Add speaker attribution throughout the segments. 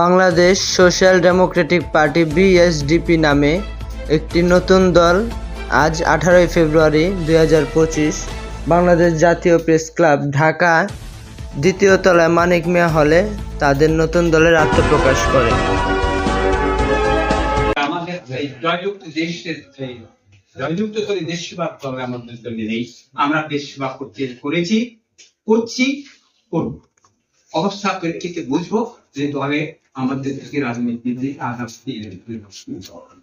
Speaker 1: Bangladesh social democratic party BSDP নামে একটি নতুন দল আজ আঠারোই ফেব্রুয়ারি দুই হাজার পঁচিশ বাংলাদেশ জাতীয় প্রেস ক্লাব ঢাকা দ্বিতীয় তলায় মানিক মিয়া হলে তাদের নতুন দলের আত্মপ্রকাশ করে।
Speaker 2: আমরা করতে করেছি, করছি, করব। অবস্থা প্রেক্ষিতে বুঝব। যে দলে আমাদের থেকে আঘাত দিয়ে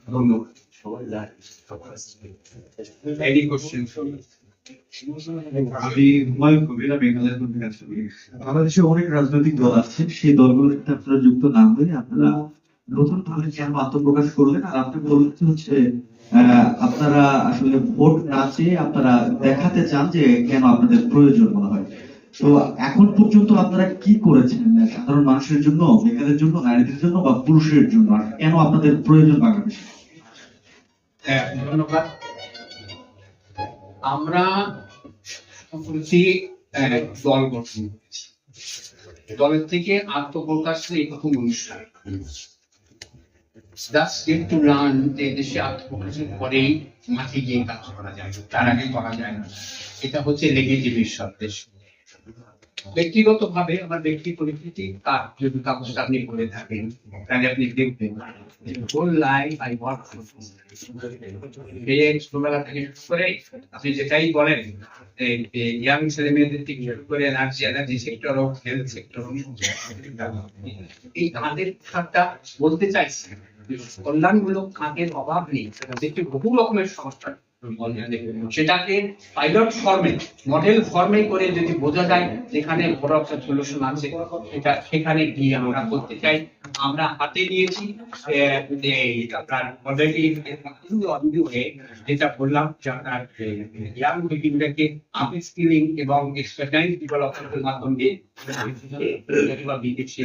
Speaker 2: ধন্যবাদ।
Speaker 3: বাংলাদেশে অনেক রাজনৈতিক দল আছে, সেই দলগুলোর সাথে আপনারা যুক্ত না হয়ে আপনারা নতুন ভাবে কেন আত্মপ্রকাশ করলেন আর আপনি বলছেন হচ্ছে আপনারা আসলে ভোট না চেয়ে আপনারা দেখাতে চান যে কেন আপনাদের প্রয়োজন মনে হয়। তো এখন পর্যন্ত আপনারা কি করেছেন? সাধারণ মানুষের জন্য বেকারের জন্য নারীদের জন্য বা পুরুষের জন্য? কেন আপনাদের প্রয়োজন বাংলাদেশে?
Speaker 2: হ্যাঁ, আমরা সম্প্রতি দল গঠন দলের থেকে আত্মপ্রকাশের এই প্রথম অনুষ্ঠান। Get to learn যে দেশে আত্মপ্রকাশের পরেই মাঠে গিয়ে কাজ করা যায় তার আগে করা যায় না। এটা হচ্ছে লেগেটিভির দেশ। ব্যক্তিগত ভাবে আমার ব্যক্তি পরিস্থিতি তার যদি কাগজটা আপনি করে থাকেন, তাহলে আপনি দেখবেন হোল লাইফ আই ওয়ার্ক এই ছোটবেলা থেকে করে আপনি যেটাই বলেন ইয়াং ছেলে মেয়েদের থেকে শুরু করে এনার্জি এনার্জি সেক্টর হোক হেলথ সেক্টর এই খাতটা বলতে চাইছি কল্যাণমূলক কাঁধের অভাব নেই। দেখতে বহু রকমের সমস্যা। সেটাকে পাইলট ফর্মে মডেল ফর্মে করে যদি বোঝা যায় যেখানে বড় একটা সলিউশন আছে সেটা সেখানে গিয়ে আমরা করতে চাই আমরা হাতে নিয়েছি আপনার অলরেডি যেটা বললাম যে আপনার ইয়াং পিপিলদেরকে আপনি স্কিলিং এবং এক্সপার্টাইজ ডেভেলপমেন্টের মাধ্যমে বিদেশে